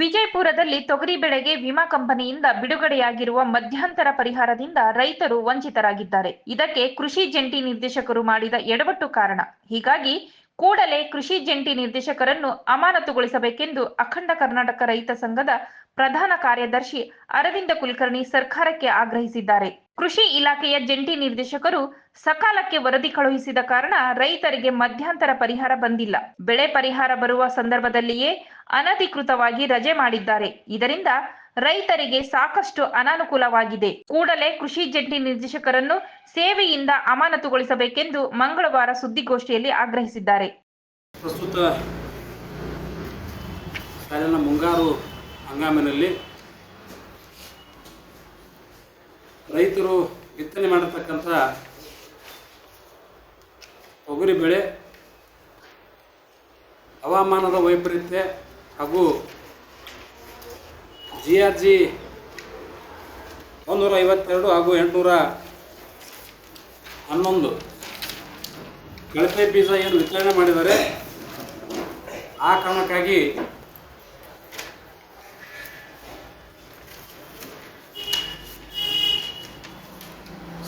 ವಿಜಯಪುರದಲ್ಲಿ ತೊಗರಿ ಬೆಳೆಗೆ ವಿಮಾ ಕಂಪನಿಯಿಂದ ಬಿಡುಗಡೆಯಾಗಿರುವ ಮಧ್ಯಂತರ ಪರಿಹಾರದಿಂದ ರೈತರು ವಂಚಿತರಾಗಿದ್ದಾರೆ. ಇದಕ್ಕೆ ಕೃಷಿ ಜಂಟಿ ನಿರ್ದೇಶಕರು ಮಾಡಿದ ಎಡವಟ್ಟು ಕಾರಣ. ಹೀಗಾಗಿ ಕೂಡಲೇ ಕೃಷಿ ಜಂಟಿ ನಿರ್ದೇಶಕರನ್ನು ಅಮಾನತುಗೊಳಿಸಬೇಕೆಂದು ಅಖಂಡ ಕರ್ನಾಟಕ ರೈತ ಸಂಘದ ಪ್ರಧಾನ ಕಾರ್ಯದರ್ಶಿ ಅರವಿಂದ ಕುಲಕರ್ಣಿ ಸರ್ಕಾರಕ್ಕೆ ಆಗ್ರಹಿಸಿದ್ದಾರೆ. ಕೃಷಿ ಇಲಾಖೆಯ ಜಂಟಿ ನಿರ್ದೇಶಕರು ಸಕಾಲಕ್ಕೆ ವರದಿ ಕಳುಹಿಸಿದ ಕಾರಣ ರೈತರಿಗೆ ಮಧ್ಯಂತರ ಪರಿಹಾರ ಬಂದಿಲ್ಲ. ಬೆಳೆ ಪರಿಹಾರ ಬರುವ ಸಂದರ್ಭದಲ್ಲಿಯೇ ಅನಧಿಕೃತವಾಗಿ ರಜೆ ಮಾಡಿದ್ದಾರೆ. ಇದರಿಂದ ರೈತರಿಗೆ ಸಾಕಷ್ಟು ಅನಾನುಕೂಲವಾಗಿದೆ. ಕೂಡಲೇ ಕೃಷಿ ಜಂಟಿ ನಿರ್ದೇಶಕರನ್ನು ಸೇವೆಯಿಂದ ಅಮಾನತುಗೊಳಿಸಬೇಕೆಂದು ಮಂಗಳವಾರ ಸುದ್ದಿಗೋಷ್ಠಿಯಲ್ಲಿ ಆಗ್ರಹಿಸಿದ್ದಾರೆ. ಪ್ರಸ್ತುತ ಮುಂಗಾರು ಹಂಗಾಮಿನಲ್ಲಿ ರೈತರು ಬಿತ್ತನೆ ಮಾಡಿರ್ತಕ್ಕಂಥ ತೊಗರಿ ಬೆಳೆ ಹವಾಮಾನದ ವೈಪರೀತ್ಯ ಹಾಗೂ ಜಿ ಆರ್ ಜಿ ಒಂದೂರ ಐವತ್ತೆರಡು ಹಾಗೂ ಎಂಟುನೂರ ಹನ್ನೊಂದು. ಕಳಪೆ ಬೀಜ ಏನು ವಿತರಣೆ ಮಾಡಿದ್ದಾರೆ? ಆ ಕಾರಣಕ್ಕಾಗಿ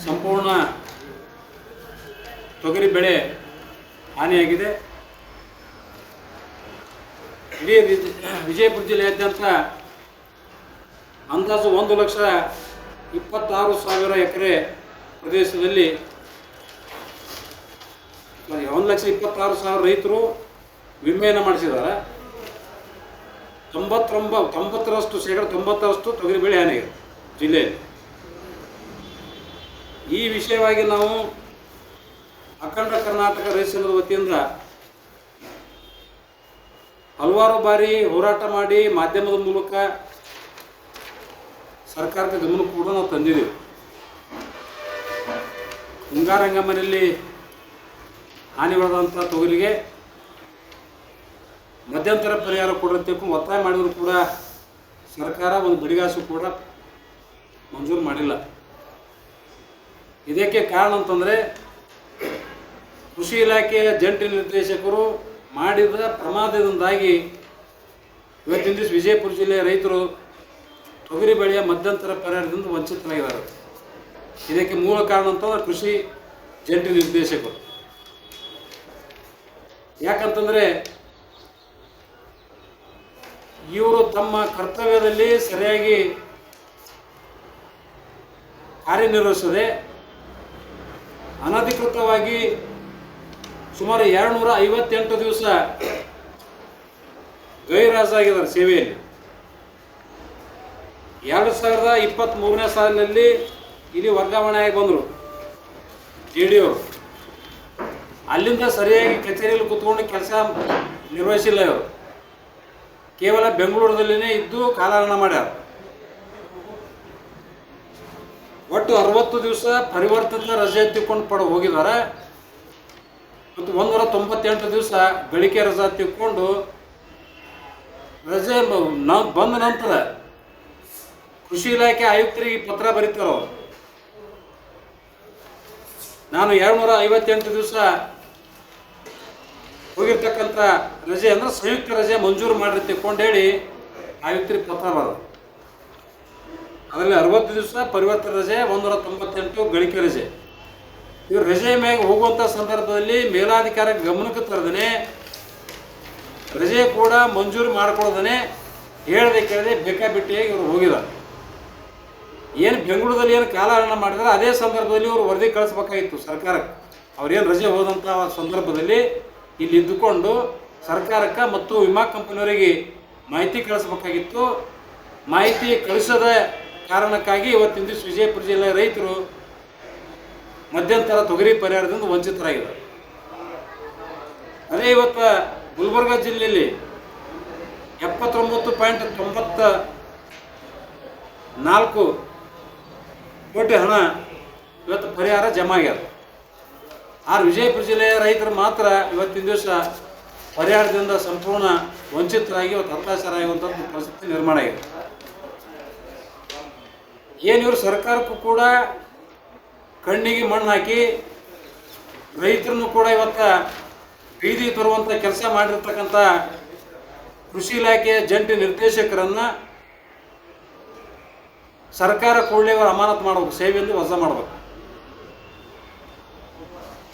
ಸಂಪೂರ್ಣ ತೊಗರಿ ಬೆಳೆ ಹಾನಿಯಾಗಿದೆ. ಇಡೀ ವಿಜ- ವಿಜಯಪುರ ಜಿಲ್ಲೆಯಾದ್ಯಂತ ಅಂದಾಜು ಒಂದು ಲಕ್ಷ ಇಪ್ಪತ್ತಾರು ಸಾವಿರ ಎಕರೆ ಪ್ರದೇಶದಲ್ಲಿ ಒಂದು ಲಕ್ಷ ಇಪ್ಪತ್ತಾರು ಸಾವಿರ ರೈತರು ವಿಮೆಯನ್ನು ಮಾಡಿಸಿದ್ದಾರೆ. ತೊಂಬತ್ತೊಂಬ, ತೊಂಬತ್ತರಷ್ಟು ಶೇಕಡ ತೊಂಬತ್ತರಷ್ಟು ತೊಗರಿ ಬೆಳೆ ಹಾನಿಯಾಗಿದೆ ಜಿಲ್ಲೆಯಲ್ಲಿ. ಈ ವಿಷಯವಾಗಿ ನಾವು ಅಖಂಡ ಕರ್ನಾಟಕ ರೈತ ಸಂಘದ ವತಿಯಿಂದ ಹಲವಾರು ಬಾರಿ ಹೋರಾಟ ಮಾಡಿ ಮಾಧ್ಯಮದ ಮೂಲಕ ಸರ್ಕಾರದ ಗಮನ ಕೂಡ ನಾವು ತಂದಿದ್ದೇವೆ. ಮುಂಗಾರು ಹಂಗಾಮಿನಲ್ಲಿ ಒಳಗಾದಂಥ ತೊಗರಿಗೆ ಮಧ್ಯಂತರ ಪರಿಹಾರ ಕೊಡಬೇಕು ಒತ್ತಾಯ ಮಾಡಿದರೂ ಕೂಡ ಸರ್ಕಾರ ಒಂದು ಬಡಿಗಾಸು ಕೂಡ ಮಂಜೂರು ಮಾಡಿಲ್ಲ. ಇದಕ್ಕೆ ಕಾರಣ ಅಂತಂದರೆ ಕೃಷಿ ಇಲಾಖೆಯ ಜಂಟಿ ನಿರ್ದೇಶಕರು ಮಾಡಿದ ಪ್ರಮಾದದಿಂದಾಗಿ ಇವತ್ತಿನ ದಿವಸ ವಿಜಯಪುರ ಜಿಲ್ಲೆಯ ರೈತರು ತೊಗರಿ ಬೆಳೆಯ ಮಧ್ಯಂತರ ಪರಿಹಾರದಿಂದ ವಂಚಿತರಾಗಿದ್ದಾರೆ. ಇದಕ್ಕೆ ಮೂಲ ಕಾರಣ ಅಂತಂದ್ರೆ ಕೃಷಿ ಜಂಟಿ ನಿರ್ದೇಶಕರು. ಯಾಕಂತಂದರೆ ಇವರು ತಮ್ಮ ಕರ್ತವ್ಯದಲ್ಲಿ ಸರಿಯಾಗಿ ಕಾರ್ಯನಿರ್ವಹಿಸದೆ ಅನಧಿಕೃತವಾಗಿ ಸುಮಾರು ಎರಡು ನೂರ ಐವತ್ತೆಂಟು ದಿವಸ ಗೈರಾಜಾಗಿದ್ದಾರೆ ಸೇವೆಯಲ್ಲಿ. ಎರಡು ಸಾವಿರದ ಇಪ್ಪತ್ತ್ಮೂರನೇ ಸಾಲಿನಲ್ಲಿ ಇಲ್ಲಿ ವರ್ಗಾವಣೆಯಾಗಿ ಬಂದರು ಜೆ ಡಿ ಅವರು. ಅಲ್ಲಿಂದ ಸರಿಯಾಗಿ ಕಚೇರಿಯಲ್ಲಿ ಕೂತ್ಕೊಂಡು ಕೆಲಸ ನಿರ್ವಹಿಸಿಲ್ಲ ಇವರು. ಕೇವಲ ಬೆಂಗಳೂರದಲ್ಲಿನೇ ಇದ್ದು ಕಾಲಹರಣ ಮಾಡ್ಯಾರ. ಒಟ್ಟು ಅರವತ್ತು ದಿವಸ ಪರಿವರ್ತನೆ ರಜೆ ಎತ್ತಿಕೊಂಡು ಪಡ, ಹೋಗಿದ್ದಾರೆ. ಒಂದೂರ ತೊಂಬತ್ತೆಂಟು ದಿವಸ ಗಳಿಕೆ ರಜಾ ತಿಕ್ಕೊಂಡು ರಜೆ ನಾವು ಬಂದ ನಂತರ ಕೃಷಿ ಇಲಾಖೆ ಆಯುಕ್ತರಿಗೆ ಪತ್ರ ಬರೀತಾರೋ? ನಾನು ಎರಡುನೂರ ಐವತ್ತೆಂಟು ದಿವಸ ಹೋಗಿರ್ತಕ್ಕಂಥ ರಜೆ ಅಂದ್ರೆ ಸಂಯುಕ್ತ ರಜೆ ಮಂಜೂರು ಮಾಡಿರಿ ತಿಕ್ಕೊಂಡು ಹೇಳಿ ಆಯುಕ್ತರಿಗೆ ಪತ್ರ ಬರೋದು. ಅದರಲ್ಲಿ ಅರವತ್ತು ದಿವಸ ಪರಿವರ್ತನೆ ರಜೆ ಒಂದೂರ ತೊಂಬತ್ತೆಂಟು ಗಳಿಕೆ ರಜೆ. ಇವರು ರಜೆ ಮ್ಯಾಗೆ ಹೋಗುವಂಥ ಸಂದರ್ಭದಲ್ಲಿ ಮೇಲಾಧಿಕಾರಿ ಗಮನಕ್ಕೆ ತರದೇ ರಜೆ ಕೂಡ ಮಂಜೂರು ಮಾಡ್ಕೊಳ್ಳೋದನೆ, ಹೇಳದೆ ಕೇಳದೆ ಬೇಕಾಬಿಟ್ಟಿಯಾಗಿ ಇವರು ಹೋಗಿದ್ದಾರೆ ಏನು ಬೆಂಗಳೂರಲ್ಲಿ ಏನು ಕಾಲಹರಣ ಮಾಡಿದ್ರೆ ಅದೇ ಸಂದರ್ಭದಲ್ಲಿ ಇವರು ವರದಿ ಕಳಿಸ್ಬೇಕಾಗಿತ್ತು ಸರ್ಕಾರಕ್ಕೆ. ಅವ್ರೇನು ರಜೆ ಹೋದಂಥ ಸಂದರ್ಭದಲ್ಲಿ ಇಲ್ಲಿ ಇದ್ದುಕೊಂಡು ಸರ್ಕಾರಕ್ಕೆ ಮತ್ತು ವಿಮಾ ಕಂಪನಿಯವರಿಗೆ ಮಾಹಿತಿ ಕಳಿಸ್ಬೇಕಾಗಿತ್ತು. ಮಾಹಿತಿ ಕಳಿಸದ ಕಾರಣಕ್ಕಾಗಿ ಇವತ್ತಿನ ದಿವಸ ವಿಜಯಪುರ ಜಿಲ್ಲೆಯ ರೈತರು ಮಧ್ಯಂತರ ತೊಗರಿ ಪರಿಹಾರದಿಂದ ವಂಚಿತರಾಗಿದ್ದಾರೆ. ಅದೇ ಇವತ್ತು ಗುಲ್ಬರ್ಗ ಜಿಲ್ಲೆಯಲ್ಲಿ ಎಪ್ಪತ್ತೊಂಬತ್ತು ಪಾಯಿಂಟ್ ತೊಂಬತ್ತ ನಾಲ್ಕು ಕೋಟಿ ಹಣ ಇವತ್ತು ಪರಿಹಾರ ಜಮಾ ಆಗ್ಯದ. ಆರು ವಿಜಯಪುರ ಜಿಲ್ಲೆಯ ರೈತರು ಮಾತ್ರ ಇವತ್ತಿನ ದಿವಸ ಪರಿಹಾರದಿಂದ ಸಂಪೂರ್ಣ ವಂಚಿತರಾಗಿ ಇವತ್ತು ಹತಾಶರಾಗುವಂಥ ಪರಿಸ್ಥಿತಿ ನಿರ್ಮಾಣ ಆಗಿದೆ. ಏನು ಇವರು ಸರ್ಕಾರಕ್ಕೂ ಕೂಡ ಕಣ್ಣಿಗೆ ಮಣ್ಣು ಹಾಕಿ ರೈತರನ್ನು ಕೂಡ ಇವತ್ತು ಬೀದಿ ತರುವಂಥ ಕೆಲಸ ಮಾಡಿರ್ತಕ್ಕಂಥ ಕೃಷಿ ಇಲಾಖೆಯ ಜಂಟಿ ನಿರ್ದೇಶಕರನ್ನ ಸರ್ಕಾರ ಕೂಡಲೇ ಅವರು ಅಮಾನತು ಮಾಡಬೇಕು, ಸೇವೆಯಲ್ಲಿ ವಜಾ ಮಾಡಬೇಕು.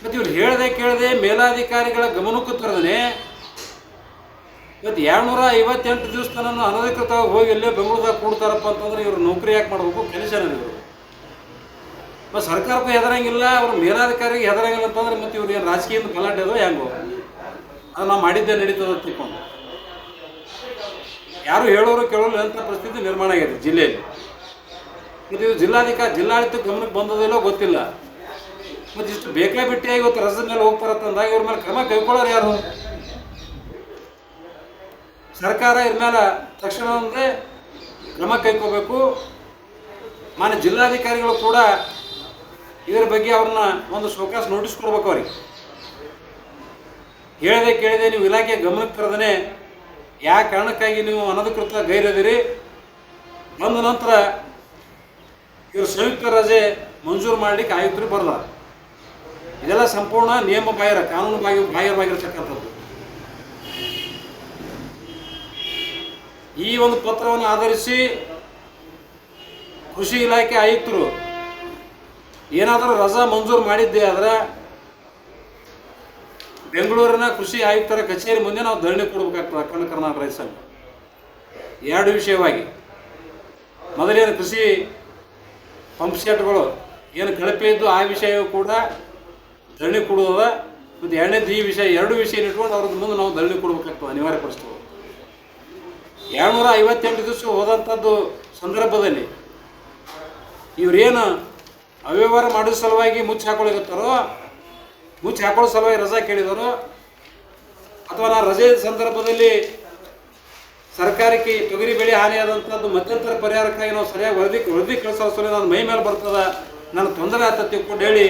ಮತ್ತು ಇವ್ರು ಹೇಳದೆ ಕೇಳದೆ ಮೇಲಾಧಿಕಾರಿಗಳ ಗಮನಕ್ಕೂ ತರದೇ ಇವತ್ತು ಎರಡ್ನೂರ ಐವತ್ತೆಂಟು ದಿವಸ ಅನಧಿಕೃತವಾಗಿ ಹೋಗಿ ಇಲ್ಲೇ ಬೆಂಗಳೂರದಾಗ ಕೂಡ್ತಾರಪ್ಪ ಅಂತಂದ್ರೆ ಇವರು ನೌಕರಿ ಯಾಕೆ ಮಾಡಬೇಕು? ಕೆಲಸ ಇವರು ಮತ್ತು ಸರ್ಕಾರಕ್ಕೂ ಹೆದರಂಗಿಲ್ಲ, ಅವ್ರ ಮೇಲಾಧಿಕಾರಿಗೆ ಹೆದರಂಗಿಲ್ಲ ಅಂತಂದ್ರೆ ಮತ್ತೆ ಇವ್ರಿಗೆ ರಾಜಕೀಯದ ಗಲಾಟೆ ಅದು ಹೆಂಗೋ? ಅದು ನಾವು ಮಾಡಿದ್ದೆ ನಡೀತದ ತಿಳ್ಕೊಂಡು. ಯಾರು ಹೇಳೋರು ಕೇಳೋರು ಅಂತ ಪರಿಸ್ಥಿತಿ ನಿರ್ಮಾಣ ಆಗಿದೆ ಜಿಲ್ಲೆಯಲ್ಲಿ. ಮತ್ತು ಇದು ಜಿಲ್ಲಾಧಿಕಾರಿ ಜಿಲ್ಲಾಡಳಿತ ಗಮನಕ್ಕೆ ಬಂದದಿಲ್ಲೋ ಗೊತ್ತಿಲ್ಲ. ಮತ್ತು ಇಷ್ಟು ಬೇಕೇ ಬಿಟ್ಟಿಯಾಗಿ ಇವತ್ತು ರಸದ ಮೇಲೆ ಹೋಗ್ತಾರಂತಂದಾಗ ಇವ್ರ ಮೇಲೆ ಕ್ರಮ ಕೈಗೊಳ್ಳೋರು ಯಾರು? ಸರ್ಕಾರ ಇದ್ರ ಮೇಲೆ ತಕ್ಷಣ ಅಂದರೆ ಕ್ರಮ ಕೈಕೋಬೇಕು ಮಾನ್ಯ ಜಿಲ್ಲಾಧಿಕಾರಿಗಳು ಕೂಡ ಇದರ ಬಗ್ಗೆ ಅವ್ರನ್ನ ಒಂದು ಶೋಕಾಸ್ ನೋಟಿಸ್ ಕೊಡ್ಬೇಕು ಅವ್ರಿಗೆ. ಹೇಳದೆ ಕೇಳಿದೆ ನೀವು ಇಲಾಖೆ ಗಮನಕ್ಕೆ ತರದೇ ಯಾವ ಕಾರಣಕ್ಕಾಗಿ ನೀವು ಅನಧಿಕೃತ ಗೈರದಿರಿ ಬಂದ ನಂತರ ಇವರು ಸಂಯುಕ್ತ ರಜೆ ಮಂಜೂರು ಮಾಡಲಿಕ್ಕೆ ಆಯುಕ್ತರು ಬರಲ್ಲ ಇದೆಲ್ಲ ಸಂಪೂರ್ಣ ನಿಯಮ ಬಾಹಿರ, ಕಾನೂನು ಬಾಹಿ ಬಾಹಿರವಾಗಿರ್ತಕ್ಕಂಥದ್ದು. ಈ ಒಂದು ಪತ್ರವನ್ನು ಆಧರಿಸಿ ಕೃಷಿ ಇಲಾಖೆ ಆಯುಕ್ತರು ಏನಾದರೂ ರಜಾ ಮಂಜೂರು ಮಾಡಿದ್ದೆ ಆದರೆ ಬೆಂಗಳೂರಿನ ಕೃಷಿ ಆಯುಕ್ತರ ಕಚೇರಿ ಮುಂದೆ ನಾವು ಧರಣಿ ಕೊಡಬೇಕಾಗ್ತದೆ ಅಖಂಡ ಕರ್ನಾಟಕ ರೈತ ಎರಡು ವಿಷಯವಾಗಿ. ಮೊದಲೇನು ಕೃಷಿ ಪಂಪ್ ಸೆಟ್ಗಳು ಏನು ಕಳಪೆ ಇದ್ದು ಆ ವಿಷಯ ಕೂಡ ಧರಣಿ ಕೊಡುವುದ ಮತ್ತು ಎರಡನೇದು ಈ ವಿಷಯ, ಎರಡು ವಿಷಯ ಇಟ್ಕೊಂಡು ಅವ್ರದ್ದು ಮುಂದೆ ನಾವು ಧರಣಿ ಕೊಡಬೇಕಾಗ್ತದೆ ಅನಿವಾರ್ಯ ಪರಿಸ್ಥಿತಿ. ಎರಡುನೂರ ಐವತ್ತೆಂಟು ದಿವಸ ಹೋದಂಥದ್ದು ಸಂದರ್ಭದಲ್ಲಿ ಇವರೇನು ಅವ್ಯವಹಾರ ಮಾಡೋ ಸಲುವಾಗಿ ಮುಚ್ಚಿ ಹಾಕೊಳ್ಳಿರುತ್ತಾರೋ ಮುಚ್ಚಿ ಹಾಕೊಳ್ಳೋ ಸಲುವಾಗಿ ರಜಾ ಕೇಳಿದರು ಅಥವಾ ನಾ ರಜೆ ಸಂದರ್ಭದಲ್ಲಿ ಸರ್ಕಾರಕ್ಕೆ ತೊಗರಿ ಬೆಳೆ ಹಾನಿಯಾದಂಥದ್ದು ಮಧ್ಯಂತರ ಪರಿಹಾರಕ್ಕಾಗಿ ನಾವು ಸರಿಯಾಗಿ ವರದಿ ವರದಿ ಕಳಿಸೋ ಸಲ ನನ್ನ ಮೈ ಮೇಲೆ ಬರ್ತದ, ನನ್ನ ತೊಂದರೆ ಆತ ತಿಳ್ಕೊಂಡು ಹೇಳಿ,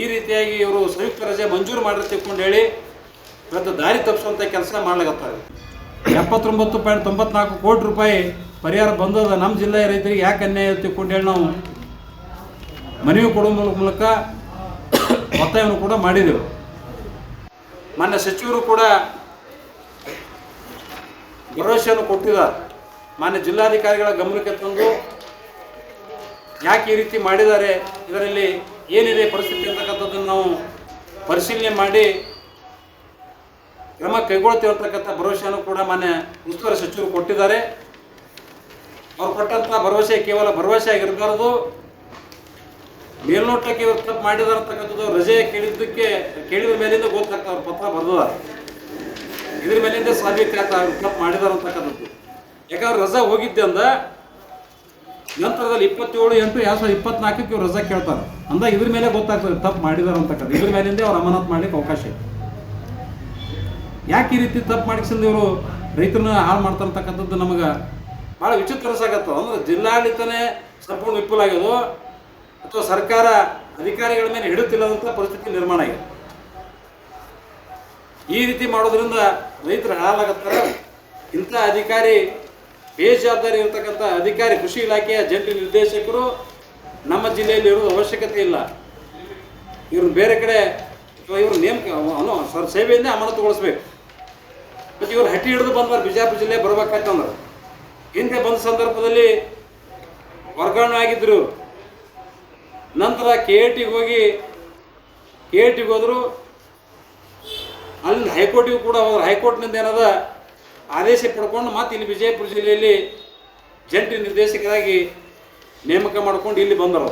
ಈ ರೀತಿಯಾಗಿ ಇವರು ಸಂಯುಕ್ತ ರಜೆ ಮಂಜೂರು ಮಾಡಿ ತಿಳ್ಕೊಂಡು ಹೇಳಿ, ಇವತ್ತು ದಾರಿ ತಪ್ಪಿಸುವಂಥ ಕೆಲಸ ಮಾಡ್ಲಾಗತ್ತಾರೆ ಎಪ್ಪತ್ತೊಂಬತ್ತು ಪಾಯಿಂಟ್ ತೊಂಬತ್ನಾಲ್ಕು ಕೋಟಿ ರೂಪಾಯಿ ಪರಿಹಾರ ಬಂದದ ನಮ್ಮ ಜಿಲ್ಲೆಯ ರೈತರಿಗೆ ಯಾಕೆ ಅನ್ಯಾಯ ತಿಳ್ಕೊಂಡು ಹೇಳಿ ನಾವು ಮನವಿ ಕೊಡುವ ಮೂಲ- ಮೂಲಕ ಒತ್ತಾಯವನ್ನು ಕೂಡ ಮಾಡಿದೆವು. ಮಾನ್ಯ ಸಚಿವರು ಕೂಡ ಭರವಸೆಯನ್ನು ಕೊಟ್ಟಿದ್ದಾರೆ. ಮಾನ್ಯ ಜಿಲ್ಲಾಧಿಕಾರಿಗಳ ಗಮನಕ್ಕೆ ತಂದು ಯಾಕೆ ಈ ರೀತಿ ಮಾಡಿದ್ದಾರೆ, ಇದರಲ್ಲಿ ಏನಿದೆ ಪರಿಸ್ಥಿತಿ ಅಂತಕ್ಕಂಥದ್ದನ್ನು ನಾವು ಪರಿಶೀಲನೆ ಮಾಡಿ ಕ್ರಮ ಕೈಗೊಳ್ಳುತ್ತಿರತಕ್ಕಂಥ ಭರವಸೆಯನ್ನು ಕೂಡ ಮಾನ್ಯ ಉಸ್ತುವಾರಿ ಸಚಿವರು ಕೊಟ್ಟಿದ್ದಾರೆ. ಅವ್ರು ಕೊಟ್ಟಂಥ ಭರವಸೆ ಕೇವಲ ಭರವಸೆ ಆಗಿರಬಾರದು. ಮೇಲ್ನೋಟಕ್ಕೆ ಇವ್ರು ತಪ್ಪು ಮಾಡಿದಾರಂತಕ್ಕಂಥದ್ದು ರಜೆ ಕೇಳಿದ್ದಕ್ಕೆ, ಕೇಳಿದ ಮೇಲಿಂದ ಗೊತ್ತಾಗ್ತದೆ ಅವ್ರ ಪತ್ರ ಬರ್ದದ ಇದ್ರ ಮೇಲಿಂದ ಸಾಬೀಕಾಗ್ತಾ ಅವ್ರು ತಪ್ಪು ಮಾಡಿದಾರಂತಕ್ಕಂಥದ್ದು ಯಾಕಂದ್ರೆ ರಜಾ ಹೋಗಿದ್ದೆ ಅಂದ ನಂತರದಲ್ಲಿ ಇಪ್ಪತ್ತೇಳು, ಎಂಟು, ಎರಡು ಸಾವಿರದ ಇಪ್ಪತ್ನಾಲ್ಕಕ್ಕೆ ಇವ್ರು ರಜಾ ಕೇಳ್ತಾರೆ. ಅಂದ ಇದ್ರ ಮೇಲೆ ಗೊತ್ತಾಗ್ತದೆ ತಪ್ಪು ಮಾಡಿದಾರೆ ಅಂತಕ್ಕಂಥ ಇದ್ರ ಮೇಲಿಂದ ಅವ್ರು ಅಮಾನತ್ ಮಾಡ್ಲಿಕ್ಕೆ ಅವಕಾಶ ಇದೆ ಯಾಕೆ ಈ ರೀತಿ ತಪ್ಪು ಮಾಡಿಸಿಂದ ಇವರು ರೈತರನ್ನ ಹಾಳು ಮಾಡ್ತಾರಂತಕ್ಕಂಥದ್ದು ನಮಗೆ ಭಾಳ ವಿಚಿತ್ರ ಸಾಗತ್ತ ಅಂದ್ರೆ ಜಿಲ್ಲಾಡಳಿತನೇ ಸಂಪೂರ್ಣ ವಿಫಲ ಆಗ್ಯದು ಅಥವಾ ಸರ್ಕಾರ ಅಧಿಕಾರಿಗಳ ಮೇಲೆ ಹಿಡುತ್ತಿಲ್ಲದಂಥ ಪರಿಸ್ಥಿತಿ ನಿರ್ಮಾಣ ಆಗಿದೆ. ಈ ರೀತಿ ಮಾಡೋದ್ರಿಂದ ರೈತರು ಹಾಳಾಗತ್ತಾರೆ. ಇಂಥ ಅಧಿಕಾರಿ ಬೇಜವಾಬ್ದಾರಿ ಇರತಕ್ಕಂಥ ಅಧಿಕಾರಿ ಕೃಷಿ ಇಲಾಖೆಯ ಜಂಟಿ ನಿರ್ದೇಶಕರು ನಮ್ಮ ಜಿಲ್ಲೆಯಲ್ಲಿ ಇರೋದು ಅವಶ್ಯಕತೆ ಇಲ್ಲ. ಇವ್ರನ್ನ ಬೇರೆ ಕಡೆ ಅಥವಾ ಇವ್ರ ನೇಮಕ ಸರ್ ಸೇವೆಯಿಂದ ಅಮಾನತುಗೊಳಿಸ್ಬೇಕು. ಮತ್ತು ಇವ್ರು ಹಟ್ಟಿ ಹಿಡಿದು ಬಂದವರು ಬಿಜಾಪುರ ಜಿಲ್ಲೆ ಬರ್ಬೇಕಾಯ್ತಂದ್ರೆ ಹಿಂದೆ ಬಂದ ಸಂದರ್ಭದಲ್ಲಿ ವರ್ಗಾವಣೆ ಆಗಿದ್ರು. ಇವ್ರು. ನಂತರ ಕೆ ಎ ಟಿಗೆ ಹೋಗಿ ಕೆ ಎ ಟಿಗೆ ಹೋದರು. ಅಲ್ಲಿಂದ ಹೈಕೋರ್ಟಿಗೂ ಕೂಡ ಹೋದ್ರು. ಹೈಕೋರ್ಟ್ನಿಂದ ಏನದ? ಆದೇಶ ಪಡ್ಕೊಂಡು ಮತ್ತೆ ಇಲ್ಲಿ ವಿಜಯಪುರ ಜಿಲ್ಲೆಯಲ್ಲಿ ಜಂಟಿ ನಿರ್ದೇಶಕರಾಗಿ ನೇಮಕ ಮಾಡ್ಕೊಂಡು ಇಲ್ಲಿ ಬಂದರು.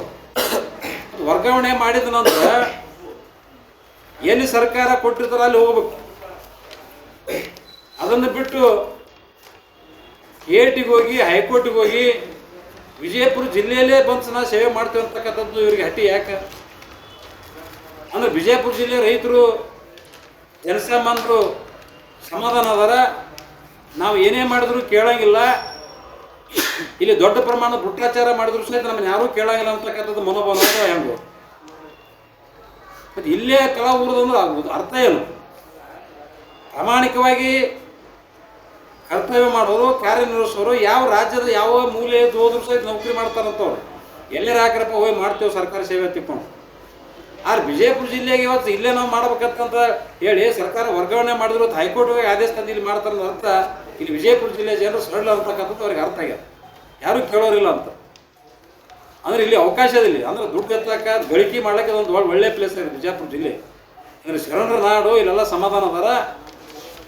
ವರ್ಗಾವಣೆ ಮಾಡಿದ ನಂತರ ಏನು ಸರ್ಕಾರ ಕೊಟ್ಟಿರ್ತಾರ ಅಲ್ಲಿ ಹೋಗ್ಬೇಕು. ಅದನ್ನು ಬಿಟ್ಟು ಏಟಿಗೆ ಹೋಗಿ, ಹೈಕೋರ್ಟಿಗೆ ಹೋಗಿ ವಿಜಯಪುರ ಜಿಲ್ಲೆಯಲ್ಲೇ ಬಂದು ನಾವು ಸೇವೆ ಮಾಡ್ತೇವೆ ಅಂತಕ್ಕಂಥದ್ದು ಇವರಿಗೆ ಹಟ್ಟಿ ಯಾಕೆ? ಅಂದ್ರೆ ವಿಜಯಪುರ ಜಿಲ್ಲೆ ರೈತರು ಜನಸಾಮಾನ್ಯರು ಸಮಾಧಾನ ಅದಾರ. ನಾವು ಏನೇ ಮಾಡಿದ್ರು ಕೇಳಂಗಿಲ್ಲ. ಇಲ್ಲಿ ದೊಡ್ಡ ಪ್ರಮಾಣದ ಭ್ರಷ್ಟಾಚಾರ ಮಾಡಿದ್ರು ಸಹಿತ ನಮ್ಮನ್ನು ಯಾರೂ ಕೇಳಂಗಿಲ್ಲ ಅಂತಕ್ಕಂಥದ್ದು ಮನೋಭಾವ ಹೆಂಗು? ಮತ್ತು ಇಲ್ಲೇ ಕಲಾ ಊರದಂದ್ರೆ ಅರ್ಥ ಏನು? ಪ್ರಾಮಾಣಿಕವಾಗಿ ಕರ್ತವ್ಯ ಮಾಡೋರು ಕಾರ್ಯನಿರ್ವಹಿಸೋರು ಯಾವ ರಾಜ್ಯದ ಯಾವ ಮೂಲೆ ಹೋದ್ರು ಸಹಿತ ನೌಕರಿ ಮಾಡ್ತಾರಂತವ್ರು. ಎಲ್ಲೇ ಹಾಕ್ರಪ್ಪ ಹೋಗಿ ಮಾಡ್ತೇವೆ ಸರ್ಕಾರಿ ಸೇವೆ ತಿಳ್ಕೊಂಡು. ಆದ್ರೆ ವಿಜಯಪುರ ಜಿಲ್ಲೆಗೆ ಇವತ್ತು ಇಲ್ಲೇ ನಾವು ಮಾಡ್ಬೇಕಂತ ಹೇಳಿ ಸರ್ಕಾರ ವರ್ಗಾವಣೆ ಮಾಡಿದ್ರು ಹೈಕೋರ್ಟ್ ಹೋಗಿ ಆದೇಶ ತಂದು ಇಲ್ಲಿ ಮಾಡ್ತಾರ ಅರ್ಥ. ಇಲ್ಲಿ ವಿಜಯಪುರ ಜಿಲ್ಲೆ ಜನರು ಸರಳ ಅಂತಕ್ಕಂಥದ್ದು ಅವ್ರಿಗೆ ಅರ್ಥ ಆಗ್ಯದ. ಯಾರು ಕೇಳೋರಿಲ್ಲ ಅಂತ. ಅಂದ್ರೆ ಇಲ್ಲಿ ಅವಕಾಶ ಇಲ್ಲಿ. ಅಂದ್ರೆ ದುಡ್ಡು ಎತ್ತಕ್ಕ ಗಳಿಕೆ ಮಾಡ್ಲಿಕ್ಕೆ ಒಂದು ಒಳ್ಳೆ ಒಳ್ಳೆ ಪ್ಲೇಸ್ ಇದೆ ವಿಜಯಪುರ ಜಿಲ್ಲೆ. ಅಂದ್ರೆ ಶರಣರ ನಾಡು, ಇಲ್ಲೆಲ್ಲ ಸಮಾಧಾನ ಅದಾರ.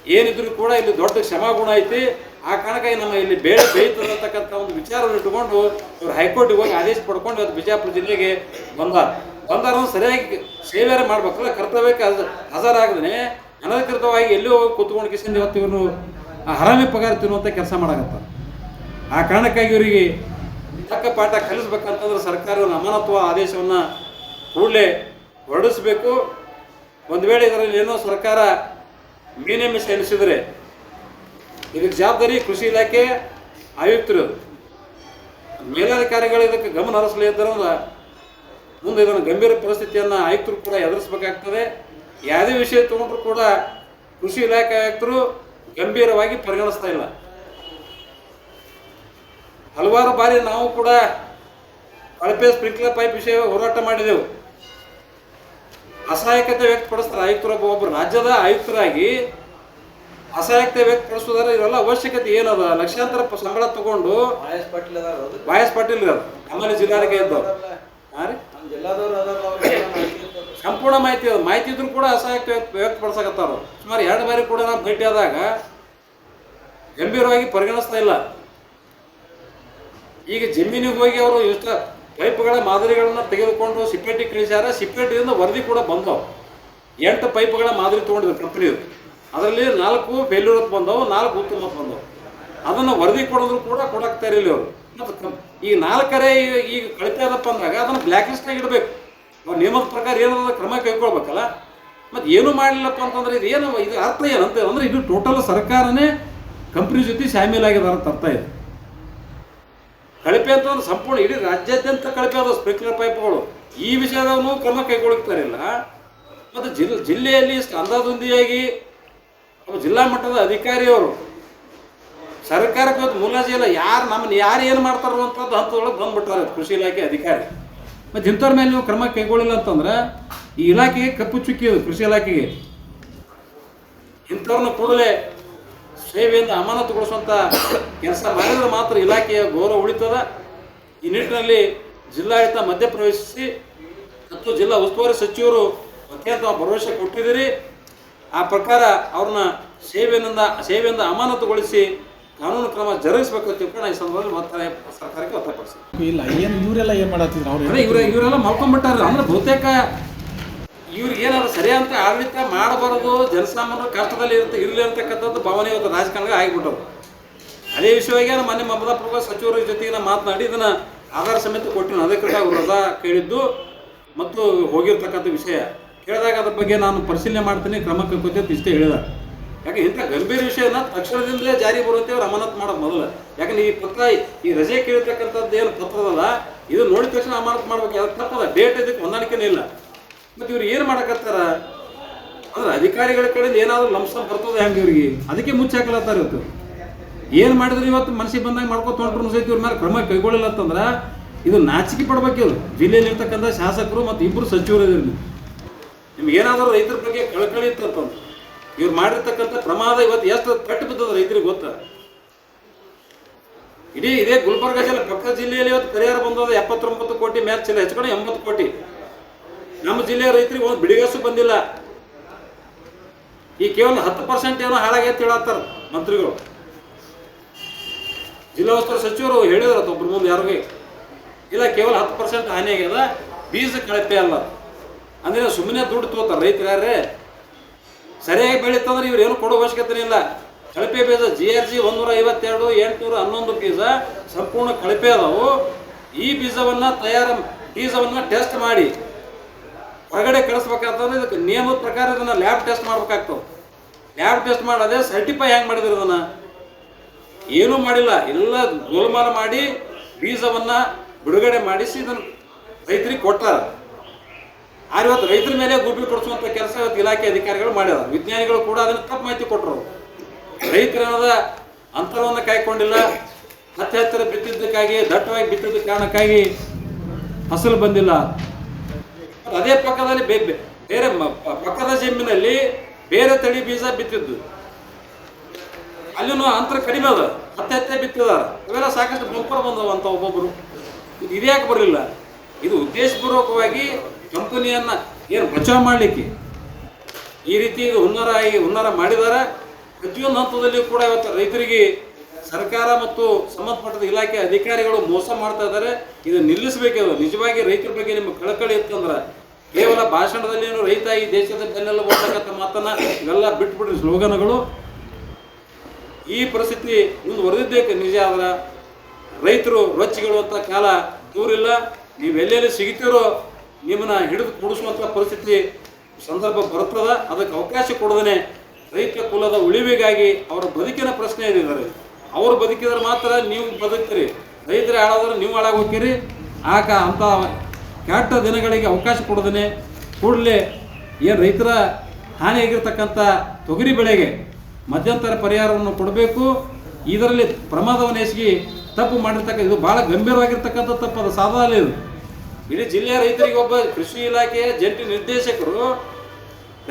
ಏನಿದ್ರು ಕೂಡ ಇಲ್ಲಿ ದೊಡ್ಡ ಕ್ಷಮಾಗುಣ ಐತಿ. ಆ ಕಾರಣಕ್ಕಾಗಿ ನಮ್ಮ ಇಲ್ಲಿ ಬೇಡ ಬೇಯ್ತದೆ ಅಂತಕ್ಕಂಥ ಒಂದು ವಿಚಾರವನ್ನು ಇಟ್ಟುಕೊಂಡು ಇವರು ಹೈಕೋರ್ಟಿಗೆ ಹೋಗಿ ಆದೇಶ ಪಡ್ಕೊಂಡು ಇವತ್ತು ಬಿಜಾಪುರ ಜಿಲ್ಲೆಗೆ ಬಂದಾರ. ಬಂದಾರ ಸರಿಯಾಗಿ ಸೇವೆ ಮಾಡ್ಬೇಕಲ್ಲ, ಕರ್ತವ್ಯಕ್ಕೆ ಹಜ- ಹಾಜರಾಗದೇ ಅನಧಿಕೃತವಾಗಿ ಎಲ್ಲೋ ಹೋಗಿ ಕೂತ್ಕೊಂಡು ಕಿಸಿಂದ ಇವತ್ತು ಇವರು ಹರಾಮಿ ಪಗಾರ ತಿನ್ನುವಂಥ ಕೆಲಸ ಮಾಡಕತ್ತ ಆ ಕಾರಣಕ್ಕಾಗಿ ಇವರಿಗೆ ತಕ್ಕ ಪಾಠ ಕಲಿಸ್ಬೇಕಂತಂದ್ರೆ ಸರ್ಕಾರ ಅಮಾನತ್ವ ಆದೇಶವನ್ನು ಕೂಡಲೇ ಹೊರಡಿಸಬೇಕು. ಒಂದು ವೇಳೆ ಇದರಲ್ಲಿ ಏನೋ ಸರ್ಕಾರ ಮೀನೆಮ್ಮಿಸಿ ಸಲ್ಲಿಸಿದರೆ? ಇದಕ್ಕೆ ಜವಾಬ್ದಾರಿ ಕೃಷಿ ಇಲಾಖೆ ಆಯುಕ್ತರು. ಮೇಲಾಧಿಕಾರಿಗಳು ಇದಕ್ಕೆ ಗಮನ ಹರಿಸಲಿ ಮುಂದೆ ಇದನ್ನು ಗಂಭೀರ ಪರಿಸ್ಥಿತಿಯನ್ನು ಆಯುಕ್ತರು ಕೂಡ ಎದುರಿಸಬೇಕಾಗ್ತದೆ. ಯಾವುದೇ ವಿಷಯ ತಗೊಂಡ್ರು ಕೂಡ ಕೃಷಿ ಇಲಾಖೆ ಆಯುಕ್ತರು ಗಂಭೀರವಾಗಿ ಪರಿಗಣಿಸ್ತಾ ಇಲ್ಲ. ಹಲವಾರು ಬಾರಿ ನಾವು ಕೂಡ ಕಳಪೆ ಸ್ಪ್ರಿಂಕ್ಲರ್ ಪೈಪ್ ವಿಷಯ ಹೋರಾಟ ಮಾಡಿದೆವು. ಅಸಹಾಯಕತೆ ವ್ಯಕ್ತಪಡಿಸ್ತಾರೆ. ಆಯುಕ್ತರೊಬ್ಬ ಒಬ್ಬರು ರಾಜ್ಯದ ಆಯುಕ್ತರಾಗಿ ಅಸಹಾಯಕತೆ ವ್ಯಕ್ತಪಡಿಸೋದಾದ್ರೆ ಇವೆಲ್ಲ ಅವಶ್ಯಕತೆ ಏನದ? ಲಕ್ಷಾಂತರ ಸಂಬಳ ತಗೊಂಡು ವಾಯಸ್ ಪಾಟೀಲ್ ನಮ್ಮಲ್ಲಿ ಜಿಲ್ಲಾಧಿಕಾರಿ ಇದ್ದವ್ರು. ಸಂಪೂರ್ಣ ಮಾಹಿತಿ ಅದ ಮಾಹಿತಿ ಇದ್ರೂ ಕೂಡ ಅಸಹಾಯಕ ವ್ಯಕ್ತ ವ್ಯಕ್ತಪಡಿಸಕತ್ತಾರ ಸುಮಾರು ಎರಡು ಬಾರಿ ಕೂಡ ನಾವು ಭೇಟಿ ಆದಾಗ ಗಂಭೀರವಾಗಿ ಪರಿಗಣಿಸ್ತಾ ಇಲ್ಲ. ಈಗ ಜಮೀನಿಗೆ ಹೋಗಿ ಅವರು ಇಷ್ಟ ಪೈಪ್ಗಳ ಮಾದರಿಗಳನ್ನು ತೆಗೆದುಕೊಂಡು ಸಿಪೇಟಿ ಕಳಿಸ್ಯಾರ. ಸಿಪೇಟಿಯಿಂದ ವರದಿ ಕೂಡ ಬಂದವು. ಎಂಟು ಪೈಪ್ಗಳ ಮಾದರಿ ತೊಗೊಂಡಿದ್ರು ಕಂಪ್ನಿದು ಅದರಲ್ಲಿ ನಾಲ್ಕು ಫೇಲ್ಯೂರ್ ಅಂತ ಬಂದವು, ನಾಲ್ಕು ಉತ್ತಮ ಬಂದವು. ಅದನ್ನು ವರದಿ ಕೊಡೋದ್ರು ಕೂಡ ಕೊಡಕ್ತಾ ಇರಲಿಲ್ಲ ಅವರು. ಈಗ ನಾಲ್ಕರೇ ಈಗ- ಕಳಪೆ ಅದಪ್ಪ ಅಂದಾಗ ಅದನ್ನು ಬ್ಲ್ಯಾಕ್ ಲಿಸ್ಟ್ನಾಗ ಇಡಬೇಕು. ನಿಯಮದ ಪ್ರಕಾರ ಏನಾದ್ರು ಕ್ರಮ ಕೈಗೊಳ್ಬೇಕಲ್ಲ? ಮತ್ತು ಏನು ಮಾಡಲಿಲ್ಲಪ್ಪ ಅಂತಂದ್ರೆ ಇದು ಏನು ಇದು ಅರ್ಥ ಏನಂತ ಅಂದ್ರೆ ಇದು ಟೋಟಲ್ ಸರ್ಕಾರನೇ ಕಂಪ್ನಿ ಜೊತೆ ಶಾಮೀಲಾಗಿದ್ದಾರೆ ಅಂತ ಅರ್ಥ ಇದೆ. ಕಳಪೆ ಅಂತಂದ್ರೆ ಸಂಪೂರ್ಣ ಇಡೀ ರಾಜ್ಯಾದ್ಯಂತ ಕಳಪೆ ಆದ ಸ್ಪ್ರಿಂಕ್ಲರ್ ಪೈಪ್ಗಳು ಈ ವಿಷಯದವನು ಕ್ರಮ ಕೈಗೊಳ್ಳುತ್ತಾರಿಲ್ಲ. ಮತ್ತು ಜಿಲ್ ಜಿಲ್ಲೆಯಲ್ಲಿ ಇಷ್ಟು ಅಂದಾಜೊಂದಿಯಾಗಿ ಜಿಲ್ಲಾ ಮಟ್ಟದ ಅಧಿಕಾರಿಯವರು ಸರ್ಕಾರಕ್ಕೆ ಇವತ್ತು ಮುಲಾಜಿ ಇಲ್ಲ ಯಾರು ನಮ್ಮನ್ನ ಯಾರು ಏನು ಮಾಡ್ತಾರೋ ಅಂತದ್ದು ಹಂತದೊಳಗೆ ಬಂದ್ಬಿಟ್ಟಾರೆ ಕೃಷಿ ಇಲಾಖೆ ಅಧಿಕಾರಿ. ಮತ್ತು ಇಂಥವ್ರ ಮೇಲೆ ನೀವು ಕ್ರಮ ಕೈಗೊಳ್ಳಿಲ್ಲ ಅಂತಂದ್ರೆ ಈ ಇಲಾಖೆಗೆ ಕಪ್ಪು ಚುಕ್ಕಿ ಕೃಷಿ ಇಲಾಖೆಗೆ. ಇಂಥವ್ರನ್ನ ಕೂಡಲೇ ಸೇವೆಯಿಂದ ಅಮಾನತುಗೊಳಿಸುವಂಥ ಕೆಲಸ ಮಾಡಿದ್ರೆ ಮಾತ್ರ ಇಲಾಖೆಯ ಗೌರವ ಉಳಿತದ. ಈ ನಿಟ್ಟಿನಲ್ಲಿ ಜಿಲ್ಲಾಡಳಿತ ಮಧ್ಯಪ್ರವೇಶಿಸಿ ಮತ್ತು ಜಿಲ್ಲಾ ಉಸ್ತುವಾರಿ ಸಚಿವರು ಅತ್ಯಂತ ಭರವಸೆ ಕೊಟ್ಟಿದ್ದೀರಿ. ಆ ಪ್ರಕಾರ ಅವ್ರನ್ನ ಸೇವೆಯಿಂದ ಸೇವೆಯಿಂದ ಅಮಾನತುಗೊಳಿಸಿ ಕಾನೂನು ಕ್ರಮ ಜರುಗಿಸಬೇಕು ಅಂತ ತಿಳ್ಕೊಂಡು ಈ ಸಂದರ್ಭದಲ್ಲಿ ಒತ್ತಾಯ ಸರ್ಕಾರಕ್ಕೆ ಒತ್ತಾಯಪಡಿಸಿ ಇಲ್ಲ ಏನು ಇವರೆಲ್ಲ ಏನು ಮಾಡತ್ತಿದ್ರು ಅವ್ರು ಇವರೆಲ್ಲ ಮಲ್ಕೊಂಡ್ಬಿಟ್ಟಾರ. ಅಂದ್ರೆ ಬಹುತೇಕ ಇವ್ರಿಗೆ ಏನಾದ್ರು ಸರಿಯಾದಂತ ಆಡಳಿತ ಮಾಡಬಾರದು, ಜನಸಾಮಾನ್ಯರು ಕಷ್ಟದಲ್ಲಿ ಇರುತ್ತೆ, ಇರಲಿ ಅಂತಕ್ಕಂಥದ್ದು ಭಾವನೆ ಇವತ್ತು ರಾಜಕಾರಣ ಆಗಿಬಿಟ್ಟವು ಅದೇ ವಿಷಯವಾಗಿ ನಾನು ಮೊನ್ನೆ ಪ್ರಭಾ ಸಚಿವರ ಜೊತೆಗೆ ನಾನು ಮಾತನಾಡಿ ಇದನ್ನ ಆಧಾರ ಸಮೇತ ಕೊಟ್ಟಿನ ಅಧಿಕೃತ ರಜಾ ಕೇಳಿದ್ದು ಮತ್ತು ಹೋಗಿರ್ತಕ್ಕಂಥ ವಿಷಯ. ಕೇಳಿದಾಗ ಅದ್ರ ಬಗ್ಗೆ ನಾನು ಪರಿಶೀಲನೆ ಮಾಡ್ತೀನಿ ಕ್ರಮ ಕೈಗೊಳ್ತೀನಿ ಅಂತ ಇಷ್ಟೇ ಹೇಳಿದ. ಯಾಕೆ ಇಂಥ ಗಂಭೀರ ವಿಷಯನ ತಕ್ಷಣದಿಂದಲೇ ಜಾರಿ ಬರುತ್ತೆ ಅವ್ರು ಅಮಾನತ್ ಮಾಡೋದು ಮೊದಲು. ಯಾಕಂದ್ರೆ ಈ ಪತ್ರ, ಈ ರಜೆ ಕೇಳಿರ್ತಕ್ಕಂಥದ್ದು ಏನು ಪತ್ರದಲ್ಲ, ಇದು ನೋಡಿದ ತಕ್ಷಣ ಅಮಾನತ್ ಮಾಡ್ಬೇಕು. ಯಾವ ತಪ್ಪದ? ಡೇಟ್ ಇದಕ್ಕೆ ಹೊಂದಾಣಿಕೆನೇ ಇಲ್ಲ. ಮತ್ತು ಇವ್ರು ಏನು ಮಾಡಕತ್ತಾರ? ಅಂದ್ರೆ ಅಧಿಕಾರಿಗಳ ಕಡೆಯಿಂದ ಏನಾದರೂ ಲಂಸ ಬರ್ತದೆ ಹೆಂಗೆ ಇವ್ರಿಗೆ? ಅದಕ್ಕೆ ಮುಚ್ಚಾಕಲತ್ತಾರ ಇವತ್ತು. ಏನು ಮಾಡಿದ್ರು ಇವತ್ತು ಮನಸ್ಸಿಗೆ ಬಂದಾಗ ಮಾಡ್ಕೊತ ಹೊಂಟ್ರು ಸಹಿತ ಇವ್ರ ಮೇಲೆ ಕ್ರಮ ಕೈಗೊಳ್ಳಿಲ್ಲ ಅಂತಂದ್ರೆ ಇದು ನಾಚಿಕೆ ಪಡ್ಬೇಕು ಇವ್ರು. ಜಿಲ್ಲೆಯಲ್ಲಿ ಇರ್ತಕ್ಕಂಥ ಶಾಸಕರು ಮತ್ತು ಇಬ್ಬರು ಸಚಿವರು ಇದ್ರು ನಿಮ್ಗೆ ಏನಾದರೂ ರೈತರ ಬಗ್ಗೆ ಕಳಕಳಿ ಇತ್ತಂತಂದ್ರೆ ಇವ್ರು ಮಾಡಿರ್ತಕ್ಕಂಥ ಪ್ರಮಾದ ಇವತ್ತು ಎಷ್ಟು ಕಟ್ಟು ಬಿದ್ದದ ರೈತರಿಗೆ ಗೊತ್ತ? ಇಡೀ ಇದೇ ಗುಲ್ಬರ್ಗ ಜಿಲ್ಲೆ ಪಕ್ಕದ ಜಿಲ್ಲೆಯಲ್ಲಿ ಇವತ್ತು ಪರಿಹಾರ ಬಂದದ ಎಪ್ಪತ್ತೊಂಬತ್ತು ಕೋಟಿ ಮ್ಯಾಚ್ ಚಿಲ್ಲ ಹೆಚ್ಚು ಎಂಬತ್ತು ಕೋಟಿ. ನಮ್ಮ ಜಿಲ್ಲೆಯ ರೈತರಿಗೆ ಒಂದು ಬಿಡಿಗಾಸು ಬಂದಿಲ್ಲ. ಈ ಕೇವಲ ಹತ್ತು ಪರ್ಸೆಂಟ್ ಏನೋ ಹಾಳಾಗೈತೆ ಹೇಳತ್ತಾರ ಮಂತ್ರಿಗಳು. ಜಿಲ್ಲಾ ಉಸ್ತುವಾರಿ ಸಚಿವರು ಹೇಳಿದ್ರು ಒಬ್ರು ಮುಂದೆ ಯಾರಿಗೆ. ಇಲ್ಲ, ಕೇವಲ ಹತ್ತು ಪರ್ಸೆಂಟ್ ಹಾನಿ ಆಗ್ಯದ, ಬೀಜ ಕಳಪೆ ಅಲ್ಲ ಅಂದ್ರೆ ಸುಮ್ಮನೆ ದುಡ್ಡು ತಗೋತಾರೆ ರೈತರು ಯಾರೇ ಸರಿಯಾಗಿ ಬೆಳೀತಂದ್ರೆ ಇವ್ರು ಏನು ಕೊಡೋ ಅವಶ್ಯಕತೆ ಇಲ್ಲ. ಕಳಪೆ ಬೀಜ ಜಿ ಆರ್ ಜಿ ಒಂದೂರ ಐವತ್ತೆರಡು ಎಂಟುನೂರ ಹನ್ನೊಂದು ಬೀಜ ಸಂಪೂರ್ಣ ಕಳಪೆ ಅದಾವು. ಈ ಬೀಜವನ್ನ ತಯಾರ, ಬೀಜವನ್ನ ಟೆಸ್ಟ್ ಮಾಡಿ ಹೊರಗಡೆ ಕಳಿಸ್ಬೇಕಂತಂದ್ರೆ ಇದಕ್ಕೆ ನಿಯಮದ ಪ್ರಕಾರ ಇದನ್ನ ಲ್ಯಾಬ್ ಟೆಸ್ಟ್ ಮಾಡ್ಬೇಕಾಗ್ತದೆ. ಲ್ಯಾಬ್ ಟೆಸ್ಟ್ ಮಾಡೋದೇ ಸರ್ಟಿಫೈ ಹೆಂಗೆ ಮಾಡಿದ್ರು ಇದನ್ನ? ಏನೂ ಮಾಡಿಲ್ಲ. ಎಲ್ಲ ಗೋಲ್ಮಾಲ ಮಾಡಿ ಬೀಜವನ್ನು ಬಿಡುಗಡೆ ಮಾಡಿಸಿ ಇದನ್ನು ರೈತರಿಗೆ ಕೊಟ್ಟಾರ. ಆದ್ರೆ ರೈತರ ಮೇಲೆ ಗುಬ್ಬಿ ಕೊಡಿಸುವಂಥ ಕೆಲಸ ಇವತ್ತು ಇಲಾಖೆ ಅಧಿಕಾರಿಗಳು ಮಾಡ್ಯಾರ. ವಿಜ್ಞಾನಿಗಳು ಕೂಡ ಅದನ್ನು ತಪ್ಪು ಮಾಹಿತಿ ಕೊಟ್ಟರು ರೈತರೇನದ ಅಂತರವನ್ನು ಕಾಯ್ಕೊಂಡಿಲ್ಲ. ಹತ್ತಿ ಹತ್ತಿರ ಬಿತ್ತಿದ್ದಕ್ಕಾಗಿ, ದಟ್ಟವಾಗಿ ಬಿತ್ತಿದ್ದ ಕಾರಣಕ್ಕಾಗಿ ಫಸಲು ಬಂದಿಲ್ಲ. ಅದೇ ಪಕ್ಕದಲ್ಲಿ ಬೇರೆ ಪಕ್ಕದ ಜಮೀನಲ್ಲಿ ಬೇರೆ ತಳಿ ಬೀಜ ಬಿತ್ತಿದ್ದು. ಅಲ್ಲಿನೂ ಅಂತರ ಕಡಿಮೆ ಅದ. ಹತ್ತೆ ಹತ್ತೆ ಬಿತ್ತಿದಾರ. ಇವೆಲ್ಲ ಸಾಕಷ್ಟು ಬಂಪರ್ ಬಂದವ ಅಂತ ಒಬ್ಬೊಬ್ಬರು ಇದು ಇದ್ಯಾಕೆ ಬರಲಿಲ್ಲ? ಇದು ಉದ್ದೇಶಪೂರ್ವಕವಾಗಿ ಕಂಪನಿಯನ್ನ ಏನು ಬಚಾವ್ ಮಾಡಲಿಕ್ಕೆ. ಈ ರೀತಿ ಹುನ್ನಾರ ಆಗಿ ಹುನ್ನಾರ ಮಾಡಿದಾರೆ. ಪ್ರತಿಯೊಂದು ಹಂತದಲ್ಲಿಯೂ ಕೂಡ ಇವತ್ತು ರೈತರಿಗೆ ಸರ್ಕಾರ ಮತ್ತು ಸಂಬಂಧಪಟ್ಟ ಇಲಾಖೆ ಅಧಿಕಾರಿಗಳು ಮೋಸ ಮಾಡ್ತಾ ಇದ್ದಾರೆ. ಇದು ನಿಲ್ಲಿಸಬೇಕು ನಿಜವಾಗಿ ರೈತರ ಬಗ್ಗೆ ನಿಮ್ಮ ಕಳಕಳಿ ಇತ್ತಂದ್ರೆ ಕೇವಲ ಭಾಷಣದಲ್ಲಿ ರೈತ ಈ ದೇಶದ ಬೆನ್ನೆಲ್ಲ ಬರ್ತಕ್ಕಂಥ ಮಾತನ್ನ ಇವೆಲ್ಲ ಬಿಟ್ಬಿಡ್ರಿ ಸ್ಲೋಗನ್ಗಳು. ಈ ಪರಿಸ್ಥಿತಿ ಮುಂದುವರೆದಿದ್ದೇ ನಿಜ ಆದ್ರೆ ರೈತರು ರೊಚ್ಚಿಗಳು ಅಂತ ಕಾಲ ದೂರಿಲ್ಲ. ನೀವು ಎಲ್ಲೆಲ್ಲಿ ಸಿಗುತ್ತೀರೋ ನಿಮ್ಮನ್ನ ಹಿಡಿದು ಕೂಡಿಸುವಂಥ ಪರಿಸ್ಥಿತಿ ಸಂದರ್ಭ ಬರ್ತದ. ಅದಕ್ಕೆ ಅವಕಾಶ ಕೊಡದೇ ರೈತ ಕುಲದ ಉಳಿವಿಗಾಗಿ ಅವರ ಬದುಕಿನ ಪ್ರಶ್ನೆ ಇದ್ದಾರೆ ಅವರು ಬದುಕಿದ್ರೆ ಮಾತ್ರ ನೀವು ಬದುಕ್ತೀರಿ. ರೈತರು ಹಾಳಾದ್ರೆ ನೀವು ಹಾಳಾಗಿ ಹೋಗ್ತೀರಿ ಆಕ ಅಂತ ಕೆಟ್ಟ ದಿನಗಳಿಗೆ ಅವಕಾಶ ಕೊಡದೇ ಕೂಡಲೇ ಏನು ರೈತರ ಹಾನಿಯಾಗಿರ್ತಕ್ಕಂಥ ತೊಗರಿ ಬೆಳೆಗೆ ಮಧ್ಯಂತರ ಪರಿಹಾರವನ್ನು ಕೊಡಬೇಕು. ಇದರಲ್ಲಿ ಪ್ರಮಾದವನ್ನು ಎಸಗಿ ತಪ್ಪು ಮಾಡಿರ್ತಕ್ಕ, ಇದು ಭಾಳ ಗಂಭೀರವಾಗಿರ್ತಕ್ಕಂಥ ತಪ್ಪು, ಅದು ಸಾಧನ ಇದು. ಇಡೀ ಜಿಲ್ಲೆಯ ರೈತರಿಗೆ ಒಬ್ಬ ಕೃಷಿ ಇಲಾಖೆಯ ಜಂಟಿ ನಿರ್ದೇಶಕರು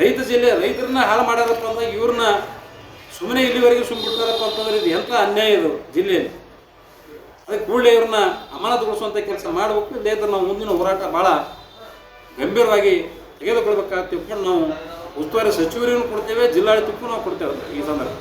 ರೈತ ಜಿಲ್ಲೆ, ರೈತರನ್ನ ಹಾಳು ಮಾಡ್ಯಾರಪ್ಪ ಅಂದಾಗ ಇವ್ರನ್ನ ಸುಮ್ಮನೆ ಇಲ್ಲಿವರೆಗೆ ಸುಮ್ಬಿಡ್ತಾರಪ್ಪ ಅಂತಂದ್ರೆ ಇದು ಎಂಥ ಅನ್ಯಾಯ ಇದು ಜಿಲ್ಲೆಯಲ್ಲಿ? ಅದಕ್ಕೆ ಕೂಡಲೇ ಇವ್ರನ್ನ ಅಮಾನತುಗೊಳಿಸುವಂಥ ಕೆಲಸ ಮಾಡಬೇಕು ಇಲ್ಲೇ ಇದ್ರೆ ನಾವು ಮುಂದಿನ ಹೋರಾಟ ಭಾಳ ಗಂಭೀರವಾಗಿ ತೆಗೆದುಕೊಳ್ಬೇಕಾಗ್ತಿವಿ ನಾವು ಉಸ್ತುವಾರಿ ಸಚಿವರಿಗೂ ಕೊಡ್ತೇವೆ, ಜಿಲ್ಲಾಡಳಿತಕ್ಕೂ ನಾವು ಕೊಡ್ತೇವೆ ಈ ಸಂದರ್ಭ